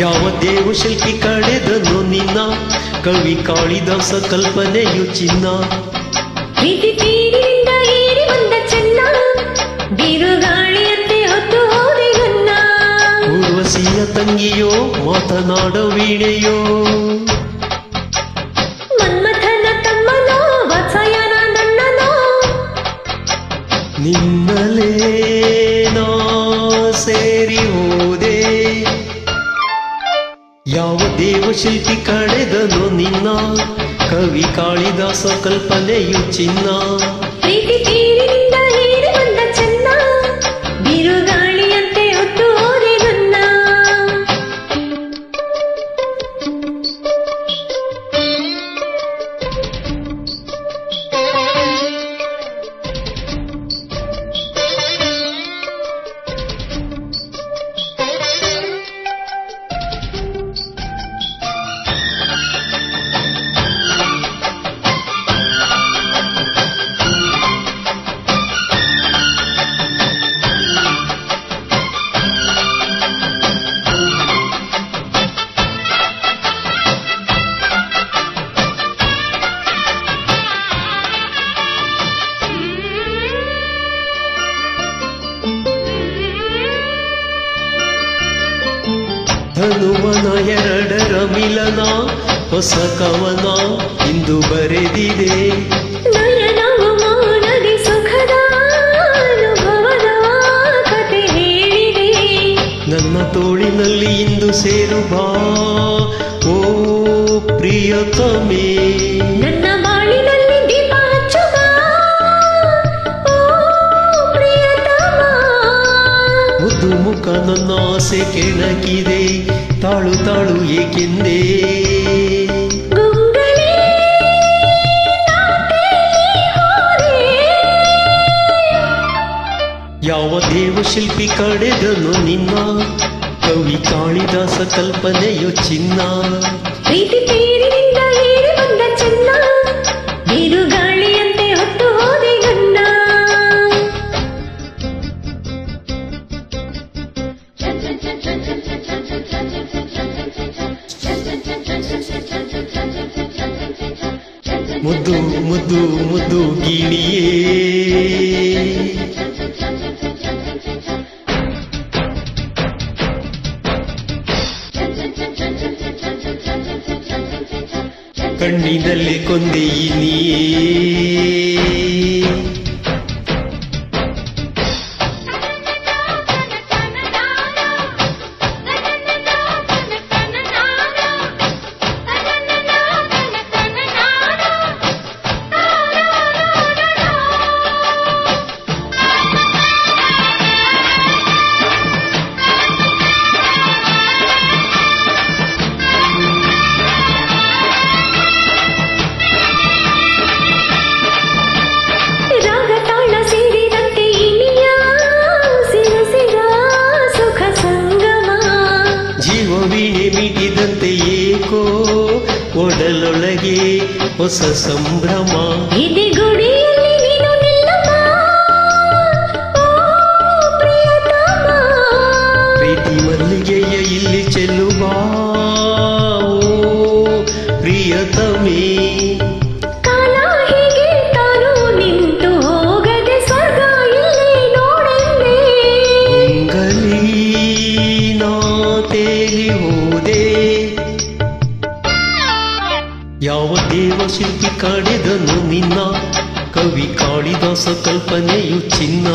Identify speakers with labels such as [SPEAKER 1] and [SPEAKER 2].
[SPEAKER 1] ಯಾವ ದೇವ ಶಿಲ್ಪಿ ಕಳೆದನು ನಿನ್ನ? ಕವಿ ಕಾಳಿದಾಸ ಕಲ್ಪನೆಯು ಚಿನ್ನ.
[SPEAKER 2] ಪ್ರೀತಿ ತೀರಿನಿಂದ ಏರಿ ಬಂದ ಚೆನ್ನ. ಬಿರುಗಾಳಿಯಂತೆ ಹೊತ್ತು
[SPEAKER 1] ತಂಗಿಯೋ ಮಾತನಾಡ ವೀಣೆಯೋ.
[SPEAKER 2] ಮನ್ಮಥನ ತಮ್ಮನೋ ವಾತ್ಸಾಯನ ನನ್ನನೋ.
[SPEAKER 1] ನಿನ್ನಲೇ ನಾ ಸೇರಿ ಯಾವ ದೇವಶಿಲ್ಪಿ ಕಳೆದನು ನಿನ್ನ? ಕವಿ ಕಾಳಿದಾಸ ಕಲ್ಪನೆಯು ಚಿನ್ನ. ಧನುವನ ಎರಡರ ಮಿಲನ ಹೊಸ ಕವನ ಇಂದು ಬರೆದಿದೆ. ನನ್ನ ತೋಳಿನಲ್ಲಿ ಇಂದು ಸೇರು ಬಾ ಓ ಪ್ರಿಯತಮೇ.
[SPEAKER 2] ನನ್ನ ಬಾಳಿನಲ್ಲಿ ದೀಪ
[SPEAKER 1] ಮುದ್ದು ಮುಖ ನನ್ನ ಆಸೆ ಕೆಣಕಿದೆ. ತಾಳು ತಾಳು ಏಕೆಂದೇ. ಯಾವ ದೇವಶಿಲ್ಪಿ ಕಡೆದನು ನಿನ್ನ ಕವಿ ಕಾಳಿದಾಸ ಕಲ್ಪನೆಯು ಚಿನ್ನ
[SPEAKER 2] ಪ್ರೀತಿ
[SPEAKER 1] ಮುದ್ದು ಮುದ್ದು ಮುದ್ದು ಗಿಳಿಯೇ. ಕಣ್ಣಿನಲ್ಲಿ ಕೊಂದೆಯಿನಿಯೇ ಒಡಲೊಳಗೆ ಹೊಸ ಸಂಭ್ರಮ
[SPEAKER 2] ಇದೆ ಗುಡಿಯಲ್ಲಿ ನೀನು ನಿಲ್ಲಮ್ಮ ಓ ಪ್ರಿಯತಮ
[SPEAKER 1] ಪ್ರೀತಿ ಮಲ್ಲಿಗೆಯ ಇಲ್ಲಿ ಚೆಲ್ಲುವ ಯಾವ ದೇವಶಿಲ್ಪಿ ಕಾಡಿದನು ನಿನ್ನ? ಕವಿ ಕಾಳಿದಾಸ ಕಲ್ಪನೆಯು ಚಿನ್ನ.